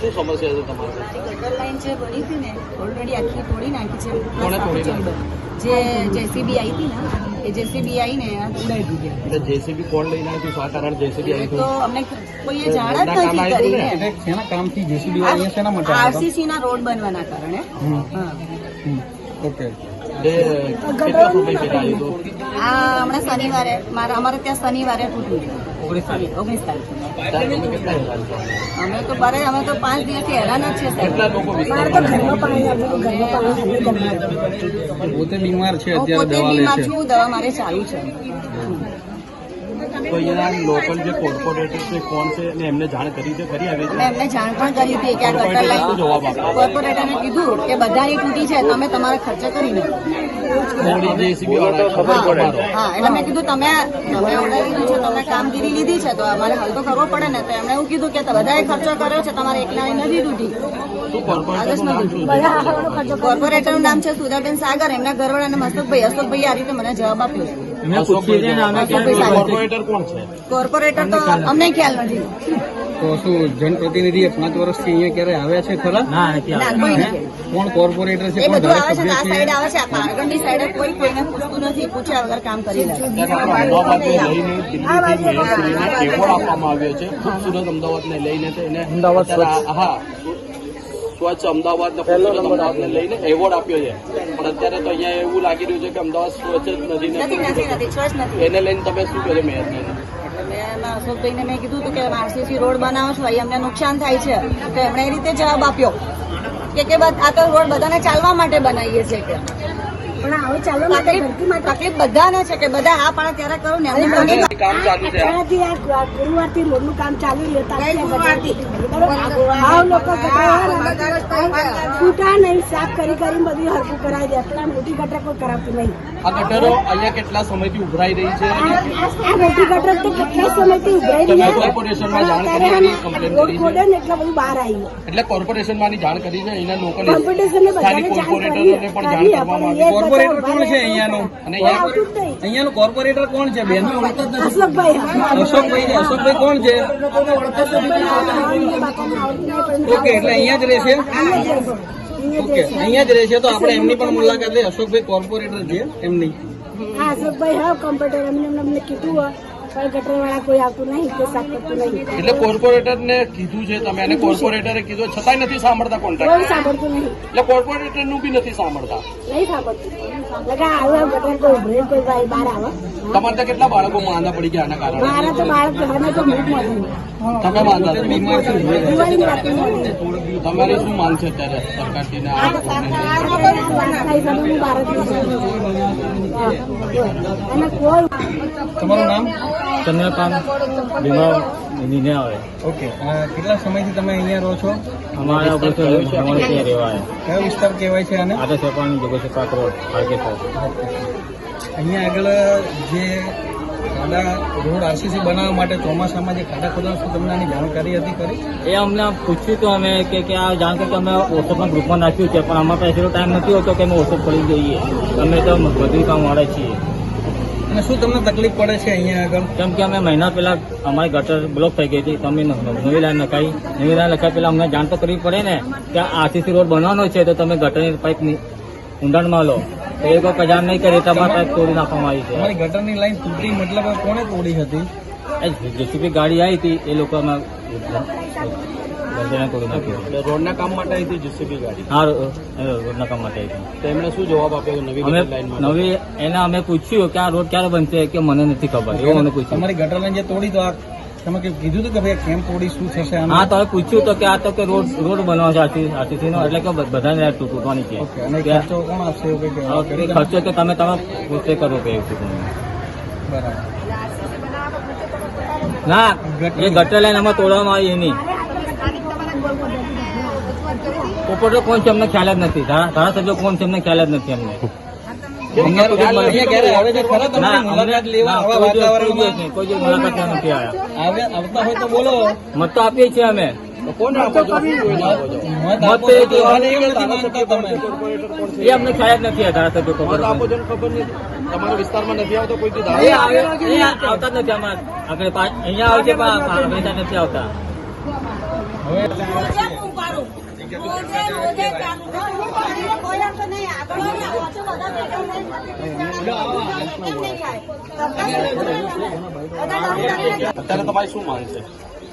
શું સમસ્યા છે તમારી? ગટર લાઈન જે બની હતી ને ઓલરેડી આખી તોડી નાખી છે. કોણે તોડી. જે જેસીબી આવી હતી ને એ જેસીબી આવીને ઉડાવી દીધી. એટલે જેસીબી કોણ લઈને આવ્યું શું કારણ જેસીબી આવી તો અમને કોઈએ જાણ જ નથી કરી ને? ને? કામથી જેસીબી અહીંયા શેના માટે આરસીસી ના રોડ બનવાના કારણે. હા. ઓકે. કેટલા સમય પહેલા આવ્યું હતું? આ હમણાં શનિવારે. મારા અમારે ત્યાં શનિવારે ઓગણીસ તારીખ. ઓગણીસ અમે તો બરે અમે તો પાંચ દિવસથી હેરાન જ છે સાહેબ. કેટલા લોકો પોતે બીમાર છે અત્યારે દવા લે છે. છું દવા મારે ચાલુ છે. તો અહીંયા લોકલ જે કોર્પોરેટર છે કોણ છે ને એમને જાણ કરી છે? કરી આવી છે? એમને જાણ પણ કરી હતી કે આ ગટર લાઈન જવાબ આપ્યો કોર્પોરેટરને કીધું કે બધાની તૂટી છે તમે તમારા ખર્ચે કરી નાખો થોડી જેસીબી વાળા ખબર પડે હા એટલે મેં કીધું તમે તમે ઓર્ડર લીધું છે તમે કામગીરી લીધી છે તો અમારે હલ તો કરવો પડે ને. તો એમણે એવું કીધું કે બધાએ ખર્ચો કર્યો છે તમારે એકલાની નથી તૂટી કોર્પોરેટરનું નામ છે? કોર્પોરેટરનું નામ છે સુધાબેન સાગર એમના ઘરવાળા અને મસ્તકભાઈ અશોકભાઈ આ રીતે મને જવાબ આપ્યો છે. કોર્પોરેટર કોણ છે? કોર્પોરેટર તો અમને ખ્યાલ નથી. તો શું જનપ્રતિનિધિ પાંચ વર્ષથી અહીંયા ક્યારે આવ્યા છે ખરા? ના કોણ કોર્પોરેટર છે? કોણ આવે છે ને આ સાઈડ આવે છે આગળની સાઈડ કોઈ કોઈને પૂછતું નથી પૂછ્યા વગર કામ કરી આપવામાં આવ્યો છે ખૂબસૂરત અમદાવાદને લઈને તો એને અત્યારે હા સ્વચ્છ અમદાવાદ ને અમદાવાદને લઈને એવોર્ડ આપ્યો છે. અત્યારે તો અહીંયા એવું લાગી રહ્યું છે કે અમદાવાદ સ્વચ્છ જ નથી ને એને લઈને તમે શું મેયરને એટલે મેં અશોકભાઈને મેં કીધું હતું કે આરસીસી રોડ બનાવો છો અહીં અમને નુકસાન થાય છે. તો એમણે એ રીતે જવાબ આપ્યો કે કે આ તો રોડ બધાને ચાલવા માટે બનાવીએ છીએ કે. પણ હવે ચાલો તકલીફ તકલીફ બધાને છે કે બધા આ પાડે ત્યારે કરું ને કામ ચાલુ છે. ગુરુવારથી રોડનું કામ ચાલુ રહેતા ગઈ ગુરુવારથી. ભાવ લોકો છૂટા નહીં સાફ કરી કરી બધું હરકું કરાવી દે. એટલા મોટી ગટર કોઈ કરાવતું નહીં. આ ગટરો અહીંયા કેટલા સમયથી ઉભરાઈ રહી છે? આ મોટી ગટર તો કેટલા સમયથી ઉભરાઈ રહી છે. કોર્પોરેશનમાં જાણ કરી છે? એટલે બધું બહાર આવ્યું એટલે કોર્પોરેશન માંની જાણ કરી છે? બધાને જાણ કોર્પોરેટરોને પણ જાણ કરવામાં આવી કોર્પોરેટર કોણ છે અહીંયાનું? અને અહીંયાનું કોર્પોરેટર કોણ છે? બેન અશોકભાઈ અશોકભાઈ. કોણ છે? ઓકે એટલે અહીંયા જ રહેશે? ઓકે અહીંયા જ રહેશે તો આપણે એમની પણ મુલાકાત લઈએ. અશોકભાઈ કોર્પોરેટર છે એમની. હા અશોકભાઈ હા કોમ્પ્યુટર એમને અમને કીધું પણ કોર્પોરેટર ને કોઈ આવતું નહીં કોઈ સાફ કરતું નહીં. એટલે કોર્પોરેટરને કીધું છે તમે અને કોર્પોરેટરે કીધું છતાંય નથી સાંભળતા કોઈ કોન્ટ્રાક્ટ સાંભળતું નહીં. એટલે કોર્પોરેટરનું બી નથી સાંભળતા. નહીં સાંભળતું. લગા આવે ગટર કોઈ ઉભરે કોઈ ભાઈ બહાર આવે. તમારે ત્યાં કેટલા બાળકો માંદા પડી ગયા આના કારણે? મારા તો બાળક તો મૂક તમે માંદા. બીમાર તમારી શું છે અત્યારે સરકારથી ને આ કોઈ તમારું નામ? ચંદ્રકાંત બીમાર નીને આવે ઓકે કેટલા સમયથી તમે અહીંયા રહો છો? અમારા ત્યાં રહેવાય. કયો વિસ્તાર કહેવાય છે આને? આદર્શ વેપારની જોગો છે કાકરો આરકે સાહેબ અહીંયા આગળ જે ખાડા રોડ આરસીસી બનાવવા માટે ચોમાસામાં જે ખાડા ખોદવા શું તમને આની જાણકારી હતી કરી એ અમને પૂછ્યું તો અમે કે કે આ જાણ કે અમે વોટ્સઅપના ગ્રુપમાં નાખ્યું છે પણ અમારા પાસે એટલો ટાઈમ નથી હોતો કે અમે વોટ્સઅપ કરી જોઈએ અમે તો મજૂરી કામ વાળા છીએ. અને શું તમને તકલીફ પડે છે અહીંયા આગળ? કેમ કે અમે મહિના પહેલા અમારી ગટર બ્લોક થઈ ગઈ હતી તો અમે ન- નવી લાઈન નખાઈ નવી લાઈન નખાઈ પહેલા અમને જાણ તો કરવી પડે ને કે આરસીસી રોડ બનવાનો છે તો તમે ગટરની પાઇપ ઊંડાણમાં લો. તો એ કોઈ કજાર નહીં કરી તમારે પાઇપ તોડી નાખવામાં આવી છે. અમારી ગટરની લાઈન તૂટી મતલબ કોણે તોડી હતી? જેસીબી ગાડી આવી હતી એ લોકો અમે બંધને તોડી નાખ્યું રોડના કામ માટે આવી હતી જેસીબી ગાડી? હા રોડના કામ માટે આવી હતી. તો એમણે શું જવાબ આપ્યો? નવી અમે નવી એને અમે પૂછ્યું કે આ રોડ ક્યારે બનશે કે મને નથી ખબર. એવું મને પૂછ્યું. તમારી ગટર લાઈન જે તોડી તો આ તમે કીધું હતું કે ભાઈ કેમ તોડી શું થશે હા તો પૂછ્યું તો કે આ તો કે રોડ રોડ બનવાનો છે આથી આથી એટલે કે બધાને તૂટવાની છે. કે- ખર્ચો કોણ આપશે કર્યું તમે? ખર્ચો તમે તમે પોતે કરો કે ના એ ગટર લાઈન આમાં તોડવામાં આવી એની. પોપટો કોણ છે અમને ખ્યાલ જ નથી. ધારાસભ્યો કોણ છે અમને ખ્યાલ જ નથી અમને. મત તો આપીએ છીએ અમે. એ અમને ખ્યાલ જ નથી ધારાસભ્ય તમારા વિસ્તારમાં નથી આવતો કોઈ આવતા જ નથી અમારે. આગળ અહીંયા આવે છે પણ નથી આવતા.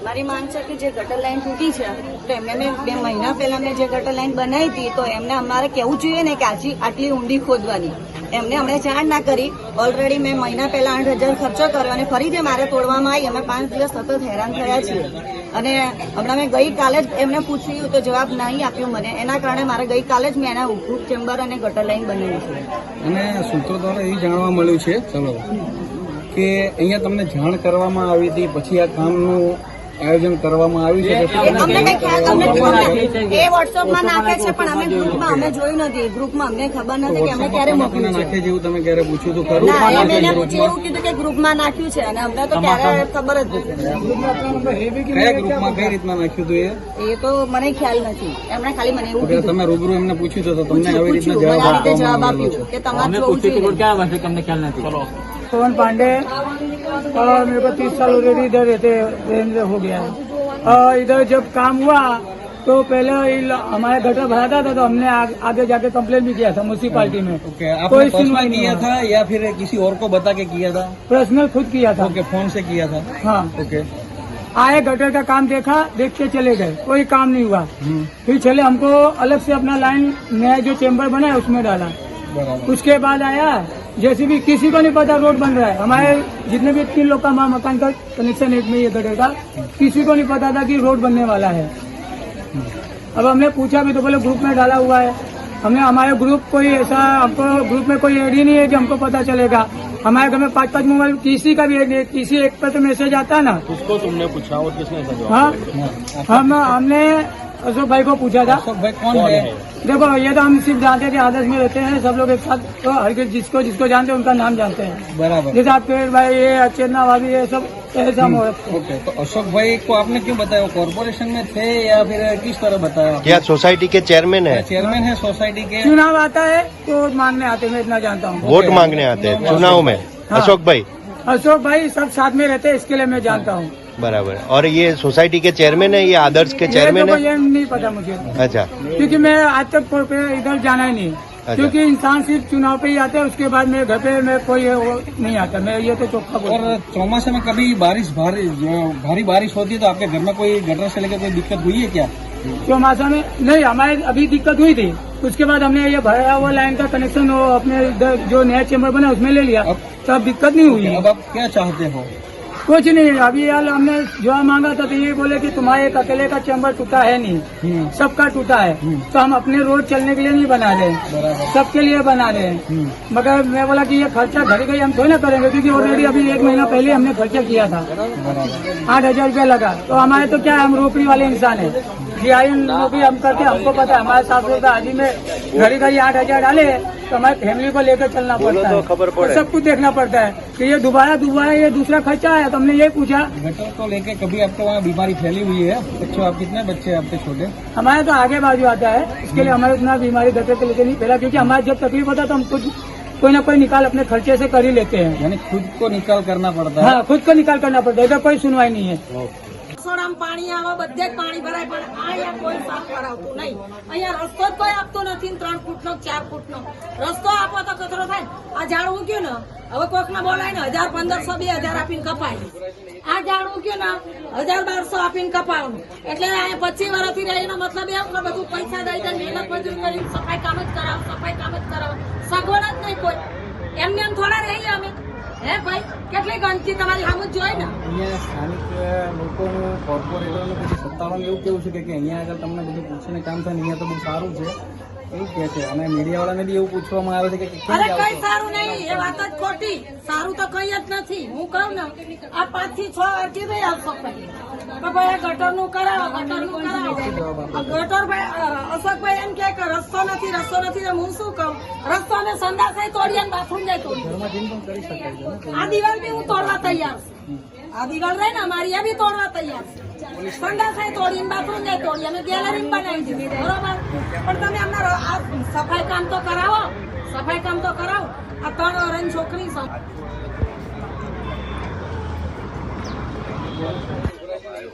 મારી માંગ છે કે જે ગટર લાઈન તૂટી છે, તો એમને મેં બે મહિના પહેલા મેં જે ગટર લાઈન બનાવી હતી, તો એમને અમારે કેવું જોઈએ ને કે આજી આટલી ઊંડી ખોદવાની. એમને અમને જાણ ના કરી. ઓલરેડી મેં મહિના પહેલા આઠ હજાર ખર્ચો કર્યો અને ફરીથી મારે તોડવામાં આવી. અમે પાંચ દિવસ સતત હેરાન થયા છીએ. અને હમણાં મેં ગઈકાલે જ એમને પૂછ્યું તો જવાબ નહીં આપ્યો મને. એના કારણે મારે ગઈકાલે જ મેં એના ગ્રુપ ચેમ્બર અને ગટર લાઈન બનાવ્યું છે. અને સૂત્રો દ્વારા એ જાણવા મળ્યું છે, ચલો, કે અહીંયા તમને જાણ કરવામાં આવી હતી, પછી આ કામનું આયોજન કરવામાં આવ્યું છે એ વોટ્સઅપમાં નાખે છે પણ અમે ગ્રુપમાં અમે જોયું નથી. ગ્રુપમાં અમને ખબર નથી કે અમે ક્યારે મોકલ્યું છે. નાખે જેવું તમે ક્યારે પૂછ્યું તો ખરું? ના પૂછ્યું એવું કીધું કે ગ્રુપમાં નાખ્યું છે અને અમને તો ક્યારે ખબર જ નથી. કયા ગ્રુપમાં કઈ રીતના નાખ્યું હતું એ? એ તો મને ખ્યાલ નથી. એમણે ખાલી મને એવું કીધું. તમે રૂબરૂ એમને પૂછ્યું તો તમને આવી રીતના જવાબ આપ્યો કે તમારે અમે જોવું और मेरे को तीस साल ऑलरेडी इधर रहते रेंज हो गया। है और इधर जब काम हुआ तो पहले हमारे गटर भराता था तो, तो हमने आ, आगे जाके कंप्लेन भी किया था म्यूनसिपाली में। कोई सुनवाई किया था या फिर किसी और को बता के किया था? पर्सनल खुद किया था। ओके फ़ोन से किया था। हाँ। ओके आए गटर का काम देखा देख के चले गए कोई काम नहीं हुआ। हम्म। फिर चले हमको अलग से अपना लाइन नया जो चेम्बर बना है उसमें डाला। उसके बाद आया जैसे भी किसी को नहीं पता रोड बन रहा है। हमारे जितने भी तीन लोग का वहाँ मकान का कनेक्शन एक में ये गटर का किसी को नहीं पता था कि रोड बनने वाला है। अब हमने पूछा भी तो बोले ग्रुप में डाला हुआ है। हमने हमारे ग्रुप कोई ऐसा हमको ग्रुप में कोई एड ही नहीं है कि हमको पता चलेगा। हमारे घर में पाँच पाँच मोबाइल किसी का भी एड नहीं है किसी एक पर तो मैसेज आता है ना? उसको तुमने पूछा और किसने हाँ? हम हमने अशोक भाई को पूछा था। अशोक भाई कौन है? देखो ये तो हम सिर्फ़ जानते हैं कि आदर्श में रहते हैं सब लोग एक साथ तो हर किसी जिसको जिसको जानते हैं उनका नाम जानते हैं। बराबर। जैसे आपके भाई ये अचेतना भाभी ये सब ऐसा हम रखते हैं। ओके तो अशोक भाई को आपने क्यों बताया? वो कॉर्पोरेशन में थे या फिर किस तरह बताया क्या सोसाइटी के चेयरमैन है? चेयरमैन है सोसाइटी के। चुनाव आता है तो वोट मांगने आते हैं मैं इतना जानता हूँ। वोट मांगने आते हैं चुनाव में। हाँ। अशोक भाई। अशोक भाई सब साथ में रहते हैं इसके लिए मैं जानता हूँ। बराबर। और ये सोसाइटी के चेयरमैन है ये आदर्श के चेयरमैन है? ये नहीं पता मुझे। अच्छा। क्योंकि मैं आज तक कोई इधर जाना ही नहीं। अच्छा। क्योंकि इंसान सिर्फ़ चुनाव पे ही आते हैं उसके बाद मेरे घर पे मैं कोई वो नहीं आता। मैं ये तो चौखा और चौमासे में कभी बारिश भारी भारी बारिश होती है तो आपके घर में कोई गटर से लेकर कोई दिक्कत हुई है क्या? चौमासा में नहीं हमारे अभी दिक्कत हुई थी। उसके बाद हमने ये भरा हुआ लाइन का कनेक्शन अपने जो नया चेम्बर बना उसमें ले लिया। अब- तो अब दिक्कत नहीं हुई। अब आप क्या चाहते हो? कुछ नहीं अभी यार हमने जवाब मांगा था तो ये बोले कि तुम्हारे एक अकेले का चैम्बर टूटा है नहीं हम्म, सबका टूटा है। तो हम अपने रोड चलने के लिए नहीं बना रहे सबके लिए बना रहे। हैं हम्म, मगर मैं बोला कि ये खर्चा घड़ी घड़ी हम थोड़ी ना करेंगे क्योंकि ऑलरेडी अभी एक महीना पहले हमने खर्चा किया था। आठ हज़ार रूपया लगा। तो हमारे तो क्या है हम रोकड़ी वाले इंसान है। दिहाड़ी नौकरी हम करते हमको पता है हमारे साथ हाजी में घड़ी घड़ी आठ हज़ार डाले तो हमारी फैमिली को लेकर चलना पड़ता है तो सब कुछ देखना पड़ता है कि ये दोबारा दोबारा ये दूसरा खर्चा है तो हमने ये पूछा गटर को लेके कभी आपके वहाँ बीमारी फैली हुई है बच्चों आप कितने बच्चे हैं आपके छोटे हमारे तो आगे बाजू आता है इसके लिए हमारे इतना बीमारी गटर के लेके नहीं फैला क्योंकि हमारे जब तकलीफ होता है तो हम खुद कोई ना कोई निकाल अपने खर्चे से कर ही लेते हैं यानी खुद को निकाल करना पड़ता है हाँ खुद को निकाल करना पड़ता है इधर कोई सुनवाई नहीं है રસોડામાં પાણી આવે, બધે જ પાણી ભરાય, પણ અહીંયા કોઈ સાફ કરાવતું નહીં. અહીંયા રસ્તો જ કોઈ આપતો નથી, ત્રણ ફૂટનો ચાર ફૂટનો. રસ્તો આપો તો કચરો થાય. આ ઝાડ ઉગ્યું ને, હવે કોકને બોલાય ને હજાર પંદરસો, બે હજાર આપીને કપાય. આ ઝાડ ઉગ્યું ને, હજાર બારસો આપીને કપાવનું. એટલે અહીંયા પચીસ વર્ષથી રહીનો મતલબ એમ કે બધું પૈસા દઈ દે મહેનત મજૂર કરી સફાઈ કામ જ કરાવો, સફાઈ કામ જ કરાવો. સગવડ જ નહીં કોઈ. એમને એમ થોડા રહીએ અમે. હે ભાઈ કેટલી ગંદકી તમારી સામે જોઈ ને? અહીંયા સ્થાનિક લોકોનું કોર્પોરેટરનું પછી સત્તાવાનું એવું કેવું છે કે કે અહીંયા આગળ તમને બધું પૂછીને કામ થાય ને અહીંયા તો બહુ સારું છે. એવું કહે છે. અને મીડિયાવાળાને બી એવું પૂછવામાં આવે છે કે અરે કઈ સારું નહીં એ વાત જ ખોટી. સારું તો કઈ જ નથી. હું કહું ને આ પાંચથી છ અડધી ભાઈ આવશો ભાઈ ગટર ગટરનું કરાવો ગટરનું કરાવો. ગટર ભાઈ અશોકભાઈ એમ કે રસ્તો નથી રસ્તો નથી હું શું કહું? રસ્તો ને સંડાસ તોડીએ ને બાથરૂમ જાય તોડીએ ને? આ દિવાલ બી હું તોડવા તૈયાર છું. આ દિવાલ રહે ને અમારી એ બી તોડવા તૈયાર સંડા સંડાસ તોડીને બાથરૂમ જાય તોડી અમે ગેલેરી બનાવી દીધી બરોબર? પણ તમે અમને આ સફાઈ કામ તો કરાવો સફાઈ કામ તો કરાવો. આ ત્રણ ઓરેન્જ છોકરી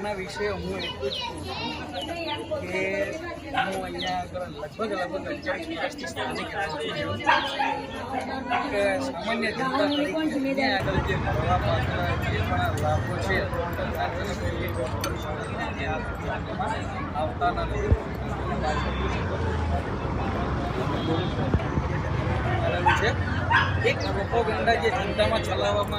વિશે હું એટલું જ કહું છું કે હું અહીંયા લગભગ લગભગ અગિયાર વર્ષથી સ્થાનિક રાજકીય સામાન્ય જનતા તરીકે આગળ જે મળવા પાત્ર જે પણ લાભો છે આવતાના છે. એક પ્રોપોગેન્ડા જે જનતામાં ચલાવવામાં